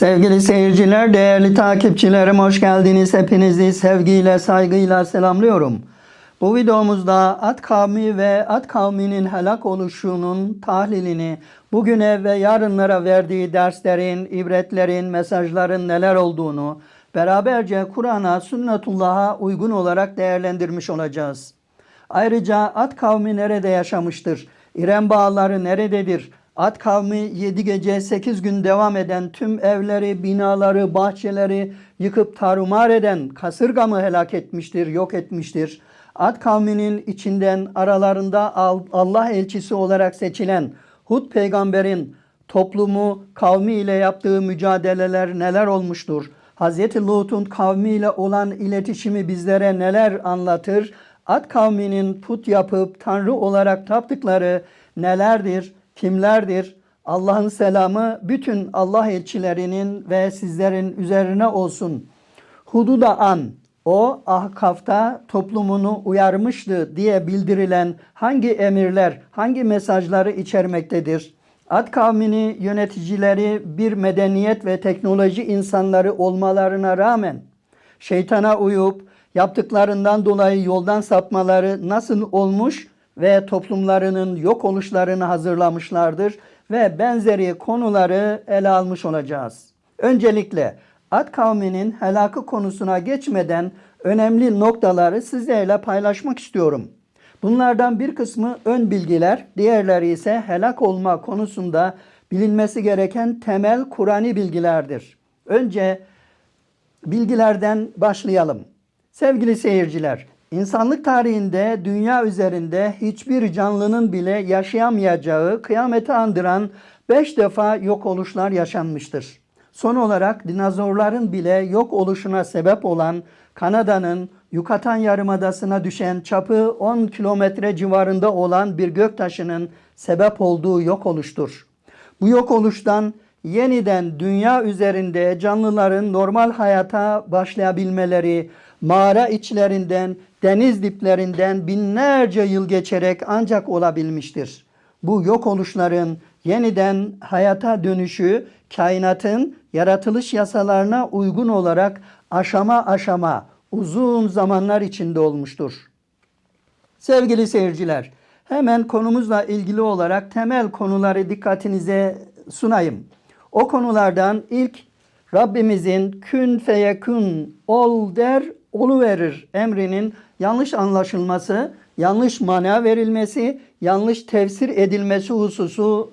Sevgili seyirciler, değerli takipçilerim hoş geldiniz. Hepinizi sevgiyle, saygıyla selamlıyorum. Bu videomuzda At kavmi ve At kavminin helak oluşunun tahlilini, bugüne ve yarınlara verdiği derslerin, ibretlerin, mesajların neler olduğunu beraberce Kur'an'a, sünnetullah'a uygun olarak değerlendirmiş olacağız. Ayrıca At kavmi nerede yaşamıştır? İrem bağları nerededir? At kavmi 7 gece 8 gün devam eden tüm evleri, binaları, bahçeleri yıkıp tarumar eden kasırga mı helak etmiştir, yok etmiştir? At kavminin içinden aralarında Al- Allah elçisi olarak seçilen Hud peygamberin toplumu kavmi ile yaptığı mücadeleler neler olmuştur? Hz. Lut'un kavmiyle olan iletişimi bizlere neler anlatır? At kavminin put yapıp tanrı olarak taptıkları nelerdir, kimlerdir? Allah'ın selamı bütün Allah elçilerinin ve sizlerin üzerine olsun. Hud'u da an, o Ahkaf'ta toplumunu uyarmıştı diye bildirilen hangi emirler, hangi mesajları içermektedir? Ad kavmini yöneticileri bir medeniyet ve teknoloji insanları olmalarına rağmen şeytana uyup yaptıklarından dolayı yoldan sapmaları nasıl olmuş ve toplumlarının yok oluşlarını hazırlamışlardır ve benzeri konuları ele almış olacağız. Öncelikle Ad kavminin helakı konusuna geçmeden önemli noktaları sizlerle paylaşmak istiyorum. Bunlardan bir kısmı ön bilgiler, diğerleri ise helak olma konusunda bilinmesi gereken temel Kur'ani bilgilerdir. Önce bilgilerden başlayalım. Sevgili seyirciler, insanlık tarihinde dünya üzerinde hiçbir canlının bile yaşayamayacağı kıyameti andıran beş defa yok oluşlar yaşanmıştır. Son olarak dinozorların bile yok oluşuna sebep olan Kanada'nın Yucatan Yarımadası'na düşen çapı 10 kilometre civarında olan bir göktaşının sebep olduğu yok oluştur. Bu yok oluştan yeniden dünya üzerinde canlıların normal hayata başlayabilmeleri, mağara içlerinden, deniz diplerinden binlerce yıl geçerek ancak olabilmiştir. Bu yok oluşların yeniden hayata dönüşü kainatın yaratılış yasalarına uygun olarak aşama aşama uzun zamanlar içinde olmuştur. Sevgili seyirciler, hemen konumuzla ilgili olarak temel konuları dikkatinize sunayım. O konulardan ilk Rabbimizin kün feyekün ol der verir emrinin yanlış anlaşılması, yanlış mana verilmesi, yanlış tefsir edilmesi hususu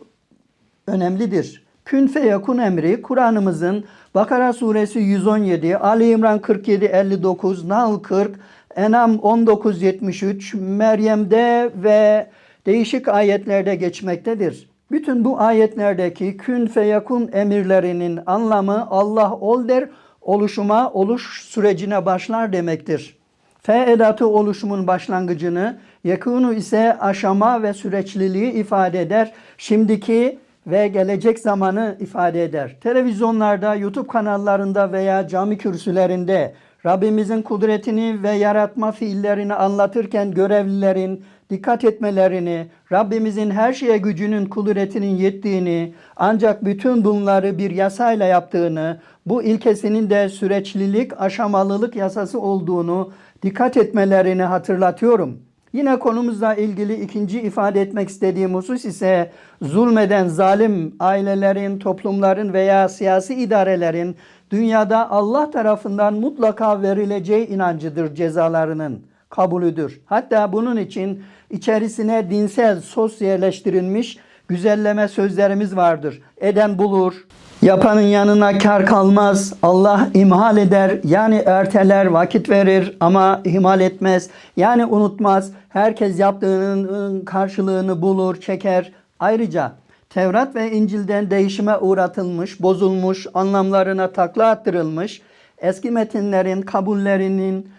önemlidir. Kün feyekun emri Kur'an'ımızın Bakara suresi 117, Ali İmran 47 59, Nahl 40, Enam 19 73, Meryem'de ve değişik ayetlerde geçmektedir. Bütün bu ayetlerdeki kün feyekun emirlerinin anlamı Allah ol der, oluşuma, oluş sürecine başlar demektir. Fe edatı oluşumun başlangıcını, yekunu ise aşama ve süreçliliği ifade eder. Şimdiki ve gelecek zamanı ifade eder. Televizyonlarda, YouTube kanallarında veya cami kürsülerinde Rabbimizin kudretini ve yaratma fiillerini anlatırken görevlilerin dikkat etmelerini, Rabbimizin her şeye gücünün, kudretinin yettiğini, ancak bütün bunları bir yasayla yaptığını, bu ilkesinin de süreçlilik, aşamalılık yasası olduğunu dikkat etmelerini hatırlatıyorum. Yine konumuzla ilgili ikinci ifade etmek istediğim husus ise zulmeden zalim ailelerin, toplumların veya siyasi idarelerin dünyada Allah tarafından mutlaka verileceği inancıdır cezalarının kabulüdür. Hatta bunun için içerisine dinsel, sosyalleştirilmiş güzelleme sözlerimiz vardır. Eden bulur, yapanın yanına kar kalmaz, Allah imhal eder yani erteler, vakit verir ama ihmal etmez. Yani unutmaz, herkes yaptığının karşılığını bulur, çeker. Ayrıca Tevrat ve İncil'den değişime uğratılmış, bozulmuş, anlamlarına takla attırılmış, eski metinlerin kabullerinin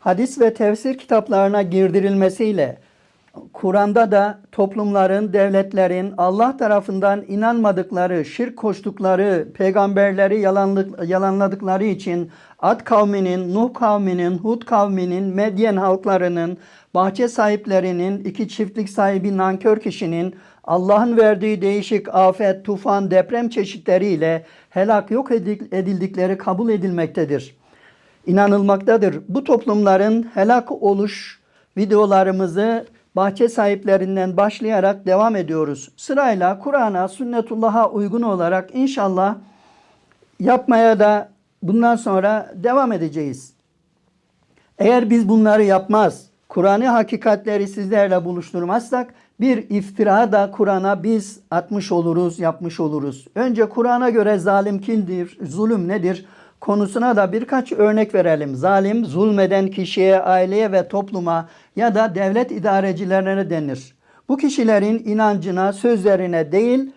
hadis ve tefsir kitaplarına girdirilmesiyle Kur'an'da da toplumların, devletlerin Allah tarafından inanmadıkları, şirk koştukları, peygamberleri yalanlık, yalanladıkları için Ad kavminin, Nuh kavminin, Hud kavminin, Medyen halklarının, bahçe sahiplerinin, iki çiftlik sahibi nankör kişinin, Allah'ın verdiği değişik afet, tufan, deprem çeşitleriyle helak yok edil- edildikleri kabul edilmektedir. İnanılmaktadır. Bu toplumların helak oluş videolarımızı bahçe sahiplerinden başlayarak devam ediyoruz. Sırayla Kur'an'a, sünnetullah'a uygun olarak inşallah yapmaya da bundan sonra devam edeceğiz. Eğer biz bunları yapmaz, Kur'an'ı hakikatleri sizlerle buluşturmazsak bir iftira da Kur'an'a biz atmış oluruz, yapmış oluruz. Önce Kur'an'a göre zalim kimdir, zulüm nedir konusuna da birkaç örnek verelim. Zalim, zulmeden kişiye, aileye ve topluma ya da devlet idarecilerine denir. Bu kişilerin inancına, sözlerine değil,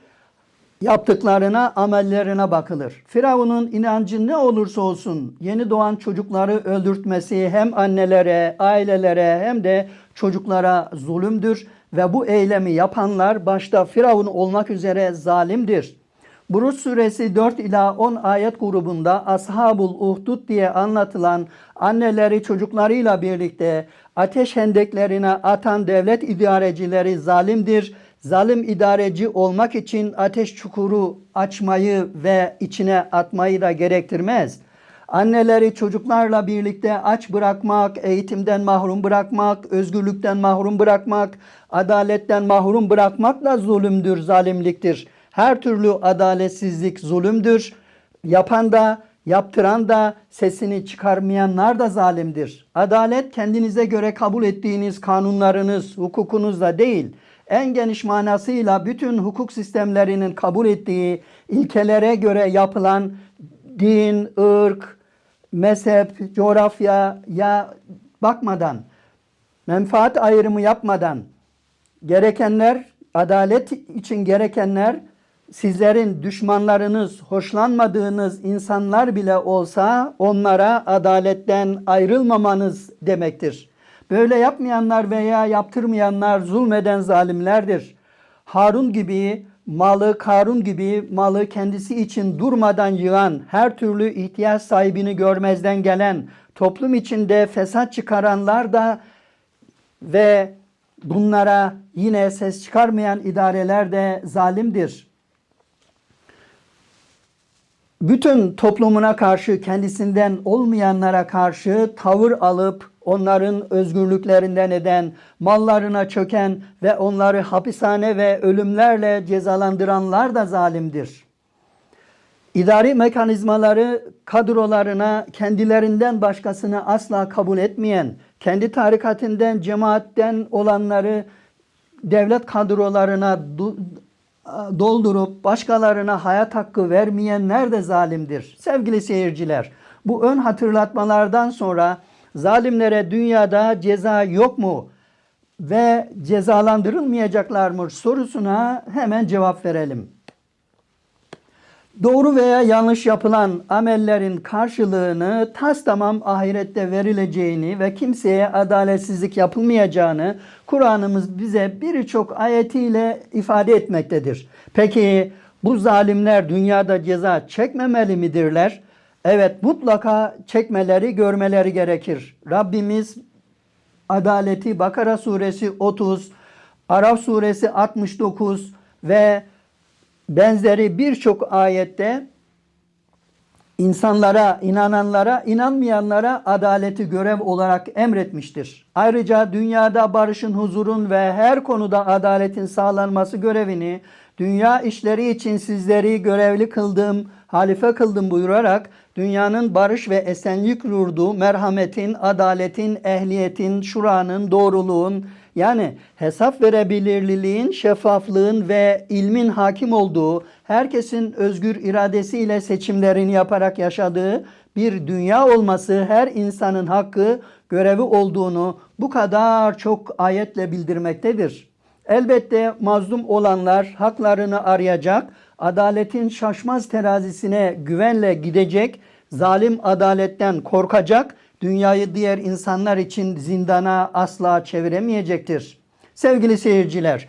yaptıklarına, amellerine bakılır. Firavun'un inancı ne olursa olsun yeni doğan çocukları öldürtmesi hem annelere, ailelere hem de çocuklara zulümdür ve bu eylemi yapanlar başta Firavun olmak üzere zalimdir. Buruç suresi 4 ila 10 ayet grubunda Ashabul Uhdud diye anlatılan anneleri çocuklarıyla birlikte ateş hendeklerine atan devlet idarecileri zalimdir. Zalim idareci olmak için ateş çukuru açmayı ve içine atmayı da gerektirmez. Anneleri çocuklarla birlikte aç bırakmak, eğitimden mahrum bırakmak, özgürlükten mahrum bırakmak, adaletten mahrum bırakmak da zulümdür, zalimliktir. Her türlü adaletsizlik zulümdür. Yapan da, yaptıran da, sesini çıkarmayanlar da zalimdir. Adalet kendinize göre kabul ettiğiniz kanunlarınız, hukukunuzla değil, en geniş manasıyla bütün hukuk sistemlerinin kabul ettiği ilkelere göre yapılan din, ırk, mezhep, coğrafya ya bakmadan, menfaat ayrımı yapmadan gerekenler, adalet için gerekenler sizlerin düşmanlarınız, hoşlanmadığınız insanlar bile olsa onlara adaletten ayrılmamanız demektir. Böyle yapmayanlar veya yaptırmayanlar zulmeden zalimlerdir. Harun gibi malı Karun gibi malı kendisi için durmadan yığan, her türlü ihtiyaç sahibini görmezden gelen, toplum içinde fesat çıkaranlar da ve bunlara yine ses çıkarmayan idareler de zalimdir. Bütün toplumuna karşı kendisinden olmayanlara karşı tavır alıp onların özgürlüklerinden eden, mallarına çöken ve onları hapishane ve ölümlerle cezalandıranlar da zalimdir. İdari mekanizmaları kadrolarına kendilerinden başkasını asla kabul etmeyen, kendi tarikatinden, cemaatten olanları devlet kadrolarına doldurup başkalarına hayat hakkı vermeyenler de zalimdir. Sevgili seyirciler, bu ön hatırlatmalardan sonra zalimlere dünyada ceza yok mu ve cezalandırılmayacaklar mı sorusuna hemen cevap verelim. Doğru veya yanlış yapılan amellerin karşılığını tas tamam ahirette verileceğini ve kimseye adaletsizlik yapılmayacağını Kur'an'ımız bize birçok ayetiyle ifade etmektedir. Peki bu zalimler dünyada ceza çekmemeli midirler? Evet mutlaka çekmeleri, görmeleri gerekir. Rabbimiz adaleti Bakara suresi 30, Araf suresi 69 ve benzeri birçok ayette insanlara, inananlara, inanmayanlara adaleti görev olarak emretmiştir. Ayrıca dünyada barışın, huzurun ve her konuda adaletin sağlanması görevini dünya işleri için sizleri görevli kıldım, halife kıldım buyurarak dünyanın barış ve esenlik yurdu, merhametin, adaletin, ehliyetin, şuranın, doğruluğun, yani hesap verebilirliğin, şeffaflığın ve ilmin hakim olduğu, herkesin özgür iradesiyle seçimlerini yaparak yaşadığı bir dünya olması her insanın hakkı, görevi olduğunu bu kadar çok ayetle bildirmektedir. Elbette mazlum olanlar haklarını arayacak, adaletin şaşmaz terazisine güvenle gidecek, zalim adaletten korkacak, dünyayı diğer insanlar için zindana asla çeviremeyecektir. Sevgili seyirciler,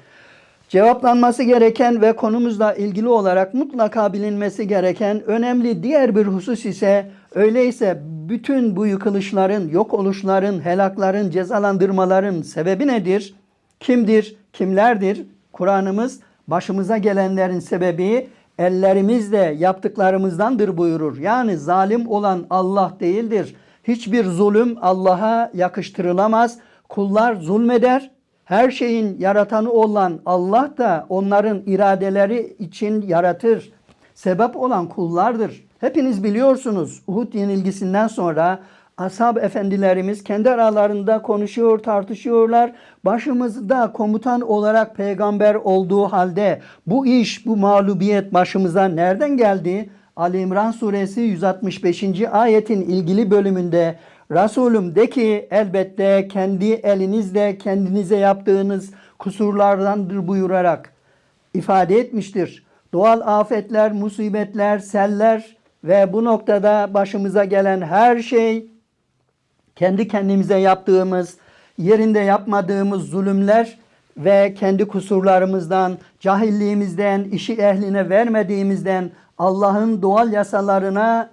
cevaplanması gereken ve konumuzla ilgili olarak mutlaka bilinmesi gereken önemli diğer bir husus ise Öyleyse bütün bu yıkılışların, yok oluşların, helakların, cezalandırmaların sebebi nedir? Kimdir? Kimlerdir? Kur'an'ımız başımıza gelenlerin sebebi ellerimizle yaptıklarımızdandır buyurur. Yani zalim olan Allah değildir. Hiçbir zulüm Allah'a yakıştırılamaz. Kullar zulmeder. Her şeyin yaratanı olan Allah da onların iradeleri için yaratır. Sebep olan kullardır. Hepiniz biliyorsunuz Uhud yenilgisinden sonra ashab efendilerimiz kendi aralarında konuşuyor, tartışıyorlar. Başımızda komutan olarak peygamber olduğu halde bu iş, bu mağlubiyet başımıza nereden geldi? Ali İmran suresi 165. ayetin ilgili bölümünde Resulüm de ki elbette kendi elinizle kendinize yaptığınız kusurlardandır buyurarak ifade etmiştir. Doğal afetler, musibetler, seller ve bu noktada başımıza gelen her şey kendi kendimize yaptığımız, yerinde yapmadığımız zulümler ve kendi kusurlarımızdan, cahilliğimizden, işi ehline vermediğimizden, Allah'ın doğal yasalarına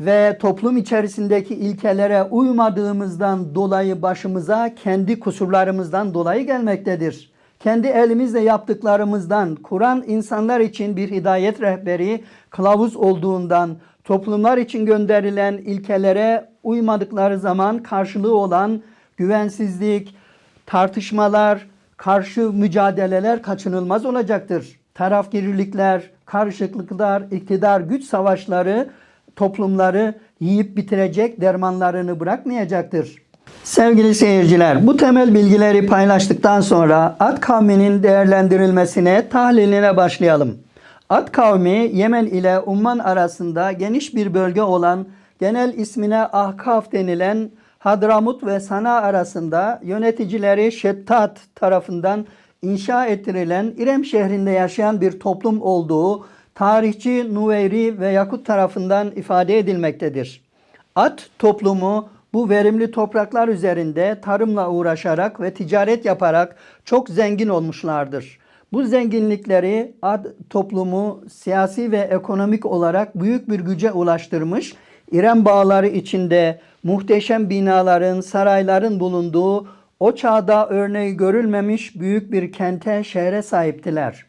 ve toplum içerisindeki ilkelere uymadığımızdan dolayı başımıza kendi kusurlarımızdan dolayı gelmektedir. Kendi elimizle yaptıklarımızdan Kur'an insanlar için bir hidayet rehberi, kılavuz olduğundan toplumlar için gönderilen ilkelere uymadıkları zaman karşılığı olan güvensizlik, tartışmalar, karşı mücadeleler kaçınılmaz olacaktır. Tarafgirlikler, karışıklıklar, iktidar güç savaşları toplumları yiyip bitirecek dermanlarını bırakmayacaktır. Sevgili seyirciler, bu temel bilgileri paylaştıktan sonra Ad kavminin değerlendirilmesine, tahliline başlayalım. Ad kavmi Yemen ile Umman arasında geniş bir bölge olan genel ismine Ahkaf denilen Hadramut ve Sana arasında yöneticileri Şettat tarafından inşa ettirilen İrem şehrinde yaşayan bir toplum olduğu tarihçi Nuveyri ve Yakut tarafından ifade edilmektedir. At toplumu bu verimli topraklar üzerinde tarımla uğraşarak ve ticaret yaparak çok zengin olmuşlardır. Bu zenginlikleri Ad toplumu siyasi ve ekonomik olarak büyük bir güce ulaştırmış, İrem bağları içinde muhteşem binaların, sarayların bulunduğu o çağda örneği görülmemiş büyük bir kente, şehre sahiptiler.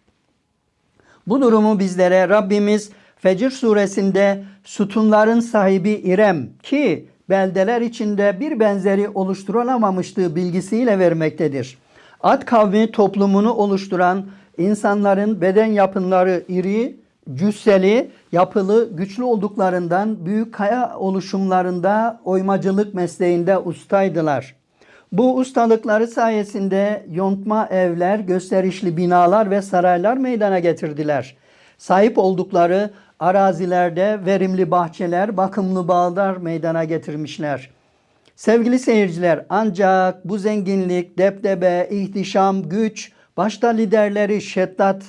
Bu durumu bizlere Rabbimiz Fecr suresinde sütunların sahibi İrem ki beldeler içinde bir benzeri oluşturulamamıştığı bilgisiyle vermektedir. Ad kavmi toplumunu oluşturan insanların beden yapınları iri, cüsseli, yapılı, güçlü olduklarından büyük kaya oluşumlarında oymacılık mesleğinde ustaydılar. Bu ustalıkları sayesinde yontma evler, gösterişli binalar ve saraylar meydana getirdiler. Sahip oldukları arazilerde verimli bahçeler, bakımlı bağlar meydana getirmişler. Sevgili seyirciler ancak bu zenginlik, depdebe, ihtişam, güç, başta liderleri Şeddat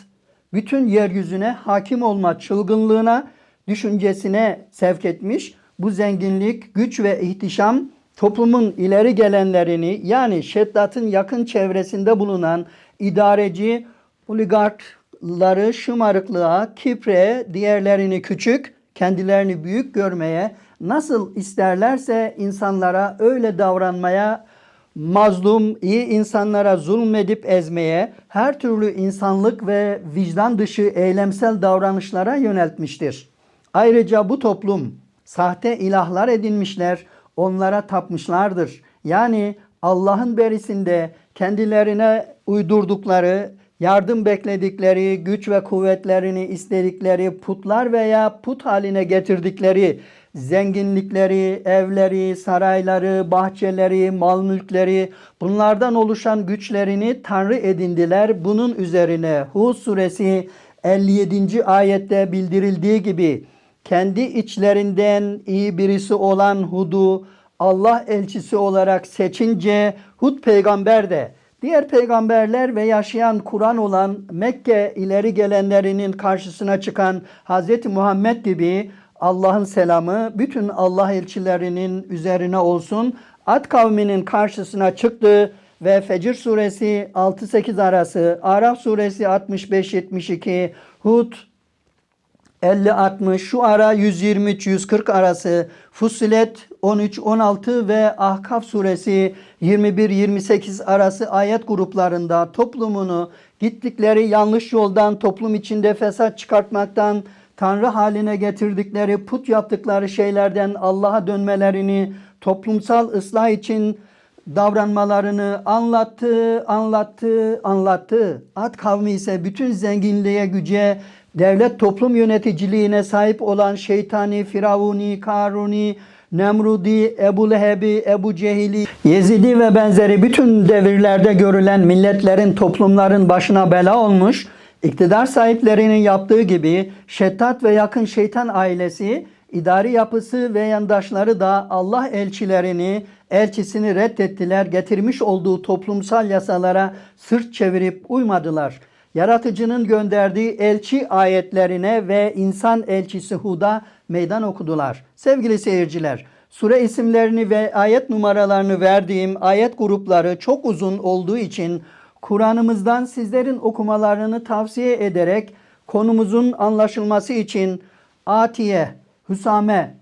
bütün yeryüzüne hakim olma çılgınlığına, düşüncesine sevk etmiş. Bu zenginlik, güç ve ihtişam toplumun ileri gelenlerini yani Şeddat'ın yakın çevresinde bulunan idareci oligarkları şımarıklığa, kipre, diğerlerini küçük, kendilerini büyük görmeye, nasıl isterlerse insanlara öyle davranmaya, mazlum, iyi insanlara zulmedip ezmeye, her türlü insanlık ve vicdan dışı eylemsel davranışlara yöneltmiştir. Ayrıca bu toplum sahte ilahlar edinmişler, onlara tapmışlardır. Yani Allah'ın berisinde kendilerine uydurdukları, yardım bekledikleri, güç ve kuvvetlerini istedikleri putlar veya put haline getirdikleri zenginlikleri, evleri, sarayları, bahçeleri, mal mülkleri bunlardan oluşan güçlerini tanrı edindiler. Bunun üzerine Hud suresi 57. ayette bildirildiği gibi kendi içlerinden iyi birisi olan Hud'u Allah elçisi olarak seçince Hud peygamber de diğer peygamberler ve yaşayan Kur'an olan Mekke ileri gelenlerinin karşısına çıkan Hz. Muhammed gibi Allah'ın selamı bütün Allah elçilerinin üzerine olsun. Ad kavminin karşısına çıktı ve Fecr suresi 6-8 arası, Araf suresi 65-72, Hud 50-60, şu ara 123-140 arası, Fussilet 13-16 ve Ahkaf suresi 21-28 arası ayet gruplarında toplumunu gittikleri yanlış yoldan toplum içinde fesat çıkartmaktan Tanrı haline getirdikleri put yaptıkları şeylerden Allah'a dönmelerini toplumsal ıslah için davranmalarını anlattı, anlattı, anlattı. Ad kavmi ise bütün zenginliğe, güce, devlet toplum yöneticiliğine sahip olan şeytani, firavuni, karuni, Nemrudi, Ebu Lehebi, Ebu Cehili, Yezidi ve benzeri bütün devirlerde görülen milletlerin, toplumların başına bela olmuş, iktidar sahiplerinin yaptığı gibi Şettat ve yakın şeytan ailesi, idari yapısı ve yandaşları da Allah elçilerini, elçisini reddettiler, getirmiş olduğu toplumsal yasalara sırt çevirip uymadılar. Yaratıcının gönderdiği elçi ayetlerine ve insan elçisi Hud'a meydan okudular. Sevgili seyirciler, sure isimlerini ve ayet numaralarını verdiğim ayet grupları çok uzun olduğu için Kur'an'ımızdan sizlerin okumalarını tavsiye ederek konumuzun anlaşılması için Atiye, Hüsame,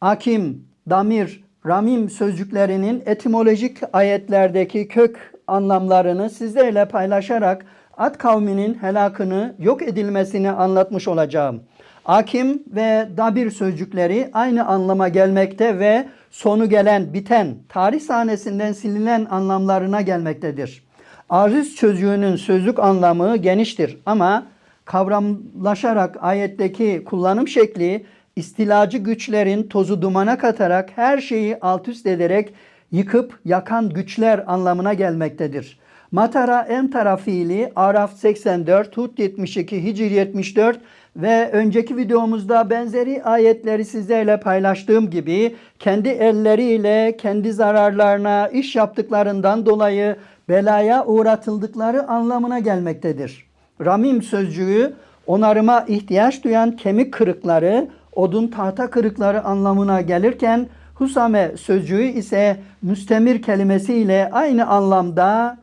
Akim, Damir, Ramim sözcüklerinin etimolojik ayetlerdeki kök anlamlarını sizlerle paylaşarak Ad kavminin helakını, yok edilmesini anlatmış olacağım. Akim ve Dabir sözcükleri aynı anlama gelmekte ve sonu gelen, biten, tarih sahnesinden silinen anlamlarına gelmektedir. Aziz sözcüğünün sözlük anlamı geniştir ama kavramlaşarak ayetteki kullanım şekli istilacı güçlerin tozu dumana katarak her şeyi alt üst ederek yıkıp yakan güçler anlamına gelmektedir. Matara emtara fiili Araf 84, Hud 72, Hicr 74 ve önceki videomuzda benzeri ayetleri sizlerle paylaştığım gibi kendi elleriyle kendi zararlarına iş yaptıklarından dolayı belaya uğratıldıkları anlamına gelmektedir. Ramim sözcüğü onarıma ihtiyaç duyan kemik kırıkları, odun tahta kırıkları anlamına gelirken Husame sözcüğü ise müstemir kelimesiyle aynı anlamda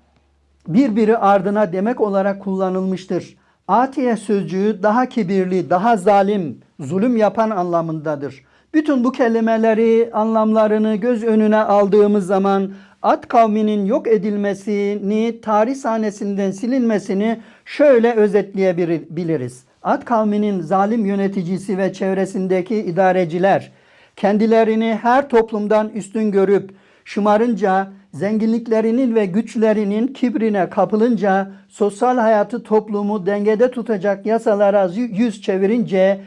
birbiri ardına demek olarak kullanılmıştır. Atiye sözcüğü daha kibirli, daha zalim, zulüm yapan anlamındadır. Bütün bu kelimeleri, anlamlarını göz önüne aldığımız zaman Ad kavminin yok edilmesini, tarih sahnesinden silinmesini şöyle özetleyebiliriz. Ad kavminin zalim yöneticisi ve çevresindeki idareciler kendilerini her toplumdan üstün görüp şımarınca, zenginliklerinin ve güçlerinin kibrine kapılınca, sosyal hayatı toplumu dengede tutacak yasalara yüz çevirince,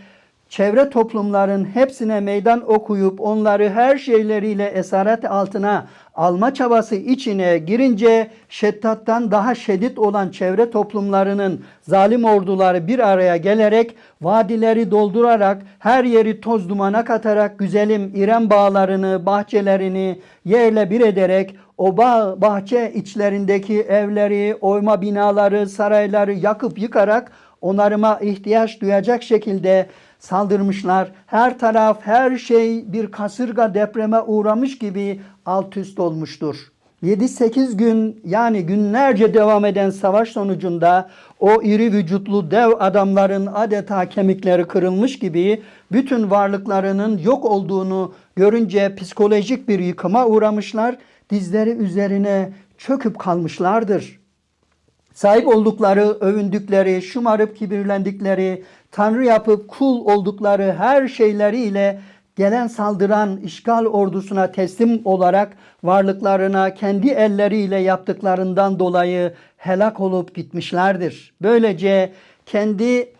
çevre toplumların hepsine meydan okuyup onları her şeyleriyle esaret altına alma çabası içine girince şeddattan daha şiddet olan çevre toplumlarının zalim orduları bir araya gelerek vadileri doldurarak her yeri toz dumana katarak güzelim İrem bağlarını, bahçelerini yerle bir ederek o bağ, bahçe içlerindeki evleri, oyma binaları, sarayları yakıp yıkarak onarıma ihtiyaç duyacak şekilde saldırmışlar. Her taraf, her şey bir kasırga depreme uğramış gibi alt üst olmuştur. 7-8 gün yani günlerce devam eden savaş sonucunda o iri vücutlu dev adamların adeta kemikleri kırılmış gibi bütün varlıklarının yok olduğunu görünce psikolojik bir yıkıma uğramışlar. Dizleri üzerine çöküp kalmışlardır. Sahip oldukları, övündükleri, şımarıp kibirlendikleri, tanrı yapıp kul oldukları her şeyleriyle gelen saldıran işgal ordusuna teslim olarak varlıklarına kendi elleriyle yaptıklarından dolayı helak olup gitmişlerdir. Böylece kendi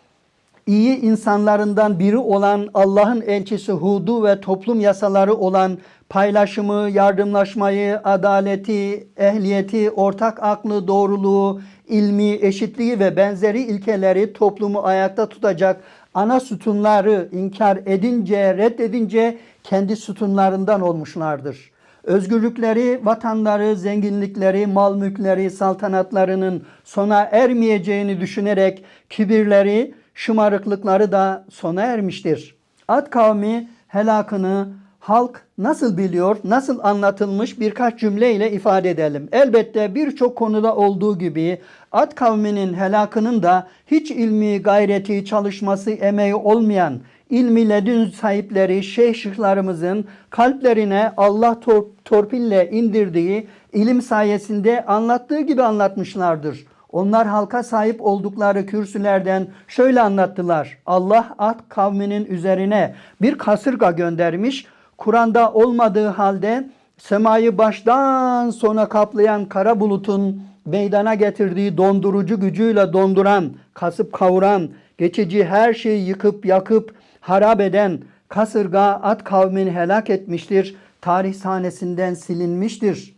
iyi insanlarından biri olan Allah'ın elçisi Hud'u ve toplum yasaları olan paylaşımı, yardımlaşmayı, adaleti, ehliyeti, ortak aklı, doğruluğu, ilmi, eşitliği ve benzeri ilkeleri toplumu ayakta tutacak ana sütunları inkar edince, reddedince kendi sütunlarından olmuşlardır. Özgürlükleri, vatanları, zenginlikleri, mal mülkleri, saltanatlarının sona ermeyeceğini düşünerek kibirleri, şımarıklıkları da sona ermiştir. Ad kavmi helakını halk nasıl biliyor, nasıl anlatılmış birkaç cümleyle ifade edelim. Elbette birçok konuda olduğu gibi Ad kavminin helakının da hiç ilmi, gayreti, çalışması, emeği olmayan ilmi ledün sahipleri şeyhlarımızın kalplerine Allah tor- torpille indirdiği ilim sayesinde anlattığı gibi anlatmışlardır. Onlar halka sahip oldukları kürsülerden şöyle anlattılar. Allah Ad kavminin üzerine bir kasırga göndermiş. Kur'an'da olmadığı halde semayı baştan sona kaplayan kara bulutun meydana getirdiği dondurucu gücüyle donduran, kasıp kavuran, geçici her şeyi yıkıp yakıp harap eden kasırga Ad kavmini helak etmiştir. Tarih sahnesinden silinmiştir.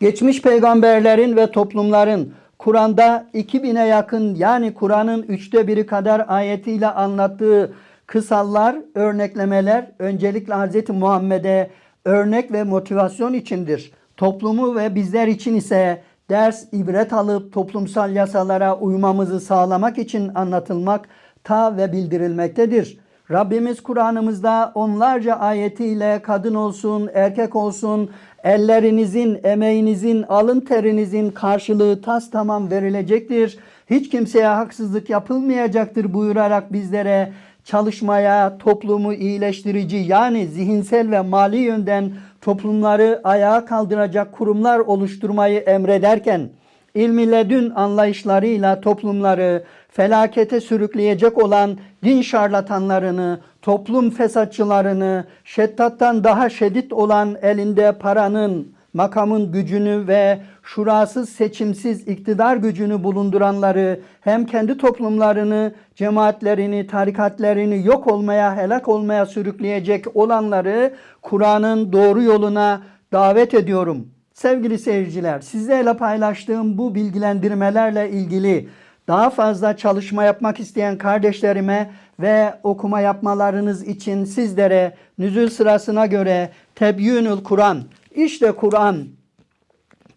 Geçmiş peygamberlerin ve toplumların Kur'an'da 2000'e yakın yani Kur'an'ın üçte biri kadar ayetiyle anlattığı kısallar, örneklemeler öncelikle Hz. Muhammed'e örnek ve motivasyon içindir. Toplumu ve bizler için ise ders, ibret alıp toplumsal yasalara uymamızı sağlamak için anlatılmak ta ve bildirilmektedir. Rabbimiz Kur'an'ımızda onlarca ayetiyle kadın olsun, erkek olsun, ellerinizin, emeğinizin, alın terinizin karşılığı tas tamam verilecektir. Hiç kimseye haksızlık yapılmayacaktır buyurarak bizlere çalışmaya, toplumu iyileştirici yani zihinsel ve mali yönden toplumları ayağa kaldıracak kurumlar oluşturmayı emrederken ilmi ledün anlayışlarıyla toplumları felakete sürükleyecek olan din şarlatanlarını, toplum fesatçılarını, şeddattan daha şiddet olan elinde paranın, makamın gücünü ve şurasız seçimsiz iktidar gücünü bulunduranları hem kendi toplumlarını, cemaatlerini, tarikatlerini yok olmaya, helak olmaya sürükleyecek olanları Kur'an'ın doğru yoluna davet ediyorum. Sevgili seyirciler, sizlerle paylaştığım bu bilgilendirmelerle ilgili daha fazla çalışma yapmak isteyen kardeşlerime ve okuma yapmalarınız için sizlere nüzul sırasına göre Tebyünül Kur'an, işte Kur'an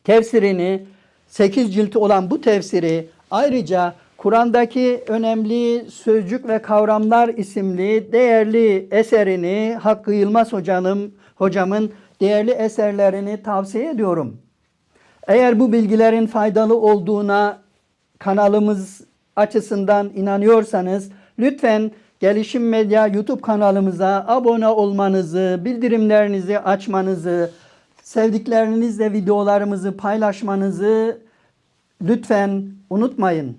tefsirini 8 cilt olan bu tefsiri ayrıca Kur'an'daki önemli sözcük ve kavramlar isimli değerli eserini Hakkı Yılmaz hocanın, hocamın değerli eserlerini tavsiye ediyorum. Eğer bu bilgilerin faydalı olduğuna kanalımız açısından inanıyorsanız lütfen Gelişim Medya YouTube kanalımıza abone olmanızı, bildirimlerinizi açmanızı, sevdiklerinizle videolarımızı paylaşmanızı lütfen unutmayın.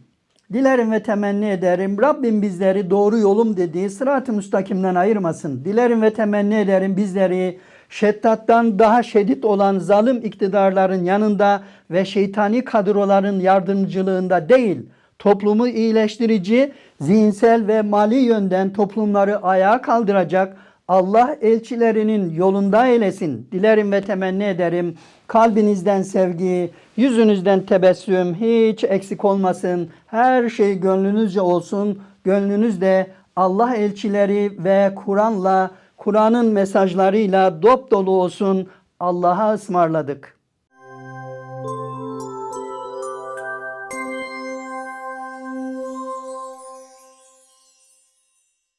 Dilerim ve temenni ederim Rabbim bizleri doğru yolum dediği sırat-ı müstakimden ayırmasın. Dilerim ve temenni ederim bizleri şeddattan daha şiddet olan zalim iktidarların yanında ve şeytani kadroların yardımcılığında değil, toplumu iyileştirici, zihinsel ve mali yönden toplumları ayağa kaldıracak Allah elçilerinin yolunda eylesin. Dilerim ve temenni ederim. Kalbinizden sevgi, yüzünüzden tebessüm hiç eksik olmasın. Her şey gönlünüzce olsun. Gönlünüzde Allah elçileri ve Kur'an'la, Kur'an'ın mesajlarıyla dop dolu olsun. Allah'a ısmarladık.